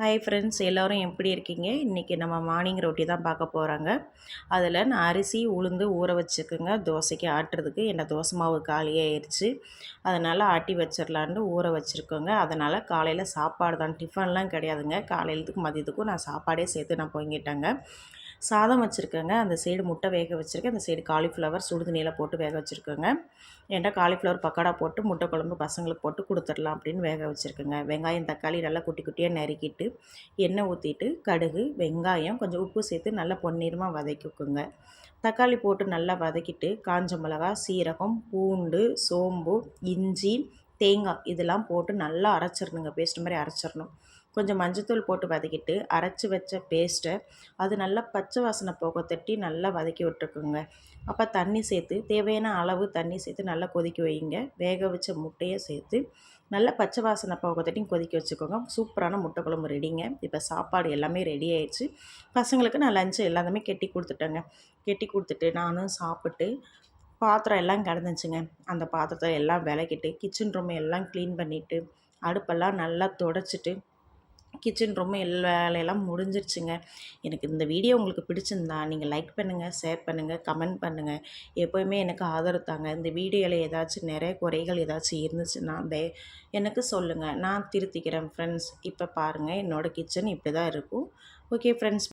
Hi friends எல்லோரும் எப்படி இருக்கீங்க? இன்றைக்கி நம்ம மார்னிங் ரொட்டி தான் பார்க்க போகிறாங்க அதில் நான் அரிசி உளுந்து ஊற வச்சுக்கோங்க. தோசைக்கு ஆட்டுறதுக்கு என்ன தோசை மாவு காலியாகிடுச்சு அதனால் ஆட்டி வச்சிடலான்ட்டு ஊற வச்சுருக்கோங்க. அதனால் காலையில் சாப்பாடு தான். டிஃபன்லாம் கிடையாதுங்க. காலையிலத்துக்கும் மதியத்துக்கும் நான் சாப்பாடே சேர்த்து நான் பொங்கிட்டேங்க. சாதம் வச்சுருக்கேங்க. அந்த சைடு முட்டை வேக வச்சுருக்கேன். அந்த சைடு காலிஃப்ளவர் சுடுதண்ணியில் போட்டு வேக வச்சுருக்கேங்க. ஏன்டா காலிஃப்ளவர் பக்கோடா போட்டு முட்டை குழம்பு பசங்களுக்கு போட்டு கொடுத்துடலாம் அப்படின்னு வேக வச்சுருக்கேங்க. வெங்காயம் தக்காளி நல்லா குட்டி குட்டியாக நறுக்கிட்டு எண்ணெய் ஊற்றிட்டு கடுகு வெங்காயம் கொஞ்சம் உப்பு சேர்த்து நல்லா பொன்னிறமாக வதக்கிக்குங்க. தக்காளி போட்டு நல்லா வதக்கிட்டு காஞ்ச மிளகா சீரகம் பூண்டு சோம்பு இஞ்சி தேங்காய் இதெல்லாம் போட்டு நல்லா அரைச்சிடணுங்க. பேஸ்ட் மாதிரி அரைச்சிடணும். கொஞ்சம் மஞ்சத்தூள் போட்டு வதக்கிட்டு அரைச்சி வச்ச பேஸ்ட்டை அது நல்லா பச்சை வாசனை போக தட்டி நல்லா வதக்கி விட்டுருக்குங்க. அப்போ தண்ணி சேர்த்து தேவையான அளவு தண்ணி சேர்த்து நல்லா கொதிக்க வைங்க. வேக வச்ச முட்டையை சேர்த்து நல்லா பச்சை வாசனை போக கொதிக்க வச்சுக்கோங்க. சூப்பரான முட்டை குழம்பு ரெடிங்க. இப்போ சாப்பாடு எல்லாமே ரெடி ஆயிடுச்சு. பசங்களுக்கு நான் லஞ்சு எல்லாத்தையுமே கெட்டி கொடுத்துட்டேங்க. கெட்டி கொடுத்துட்டு நானும் சாப்பிட்டு பாத்திரம் எல்லாம் கிடந்துச்சுங்க. அந்த பாத்திரத்தை எல்லாம் விளக்கிட்டு கிச்சன் ரூம் எல்லாம் க்ளீன் பண்ணிவிட்டு அடுப்பெல்லாம் நல்லா தொடச்சிட்டு கிச்சன் ரொம்ப எல்லா வேலையெல்லாம் முடிஞ்சிருச்சுங்க. எனக்கு இந்த வீடியோ உங்களுக்கு பிடிச்சிருந்தா நீங்கள் லைக் பண்ணுங்கள் ஷேர் பண்ணுங்கள் கமெண்ட் பண்ணுங்கள் எப்போயுமே எனக்கு ஆதரவு தாங்க. இந்த வீடியோவில் ஏதாச்சும் நிறைய குறைகள் ஏதாச்சும் இருந்துச்சுன்னா தே எனக்கு சொல்லுங்கள் நான் திருத்திக்கிறேன் ஃப்ரெண்ட்ஸ் இப்போ பாருங்கள் என்னோடய கிச்சன் இப்படி தான் இருக்கும். Okay friends